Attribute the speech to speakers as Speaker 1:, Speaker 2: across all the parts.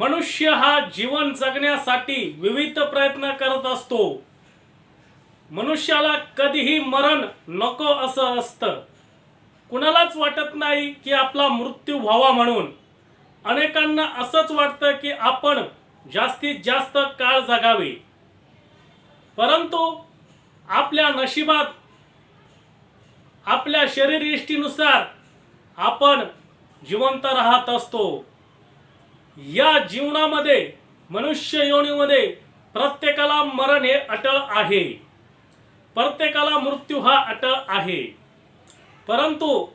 Speaker 1: मनुष्य हा जीवन जगण्यासाठी विविध प्रयत्न करत असतो. मनुष्याला कधीही मरण नको असं असतं. कुणालाच वाटत नाही की आपला मृत्यू व्हावा म्हणून. अनेकांना असंच वाटतं की आपण जास्तीत जास्त काळ जगावे. परंतु आपल्या नशिबात आपल्या शरीरयष्टीनुसार आपण जिवंत राहत असतो. या जीवनामध्ये मनुष्य योनीमध्ये प्रत्येकाला मरण हे अटळ आहे. प्रत्येकाला मृत्यू हा अटळ आहे. परंतु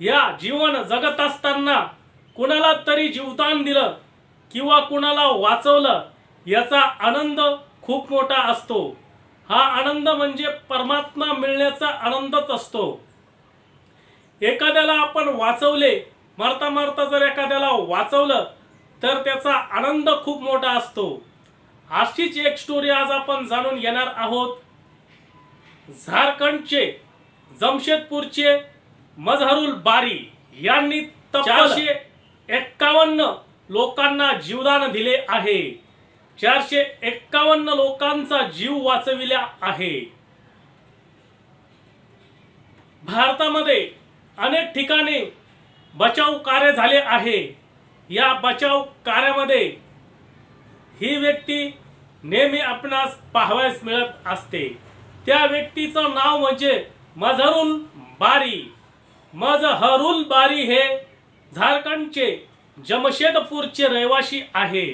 Speaker 1: या जीवन जगत असताना कुणाला तरी जीवदान दिलं किंवा कुणाला वाचवलं याचा आनंद खूप मोठा असतो. हा आनंद म्हणजे परमात्मा मिळण्याचा आनंदच असतो. एखाद्याला आपण वाचवले मरता मरता जर एखाद्याला वाचवलं तर त्याचा आनंद खूप मोठा असतो. अशीच एक स्टोरी आज आपण जाणून घेणार आहोत. झारखंडचे जमशेदपूरचे मजहरुल बारी यांनी चारशे एक्कावन्न लोकांना जीवदान दिले आहे. चारशे एक्कावन्न लोकांचा जीव वाचविला आहे. भारतामध्ये अनेक ठिकाणी बचाव कार्य झाले आहे. या बचाव कार्यामध्ये ही व्यक्ती नेहमी आपणास पाहावयास मिळत असते. त्या व्यक्तीचं नाव म्हणजे मझरुल बारी. मजहरुल बारी हे झारखंडचे जमशेदपूरचे रहिवासी आहे.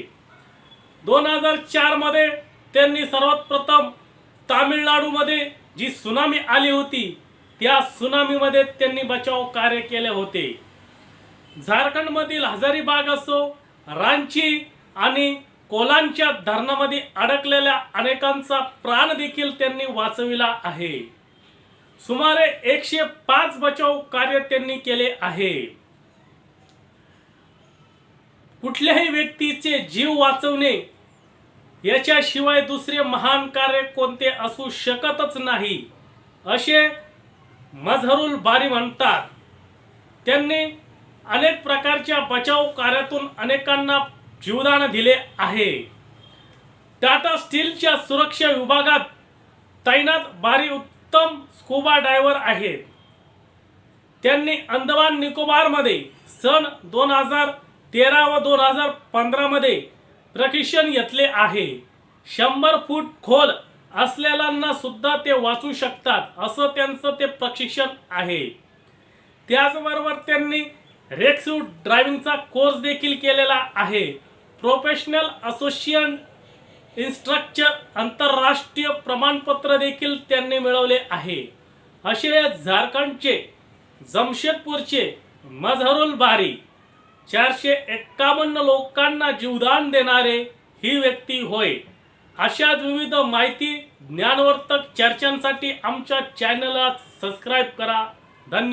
Speaker 1: दोन हजार चारमध्ये त्यांनी सर्वात प्रथम तामिळनाडूमध्ये जी सुनामी आली होती त्या सुनामीमध्ये त्यांनी बचाव कार्य केले होते. झारखंडमधील हजारीबाग असो रांची आणि कोलांच्या धरणामध्ये अडकलेल्या अनेकांचा प्राण देखील त्यांनी वाचविला आहे. सुमारे एकशे पाच बचाव कार्य त्यांनी केले आहे. कुठल्याही व्यक्तीचे जीव वाचवणे याच्याशिवाय दुसरे महान कार्य कोणते असू शकतच नाही असे मझहरुल बारी म्हणतात. त्यांनी अनेक प्रकारच्या बचाव कार्यातून अनेकांना जीवदान दिले आहे. टाटा स्टीलच्या सुरक्षा विभागात तैनात भारी उत्तम स्कुबा डायव्हर आहेत. त्यांनी अंदमान निकोबारमध्ये सन दोन हजार तेरा व दोन हजार पंधरामध्ये प्रशिक्षण घेतले आहे. शंभर फूट खोल असलेल्यांना सुद्धा ते वाचू शकतात असं त्यांचं ते प्रशिक्षण आहे. त्याचबरोबर त्यांनी रेक्स्यू ड्रायव्हिंगचा कोर्स देखील केलेला आहे. प्रोफेशनल असोसिएशन इन्स्ट्रक्चर आंतरराष्ट्रीय प्रमाणपत्र देखील त्यांनी मिळवले आहे. असे या झारखंडचे जमशेदपूरचे मझहरुल बारी चारशे एक्कावन्न लोकांना जीवदान देणारे ही व्यक्ती होय. अशाच विविध माहिती ज्ञानवर्तक चर्चांसाठी आमच्या चॅनलला सबस्क्राईब करा. धन्यवाद.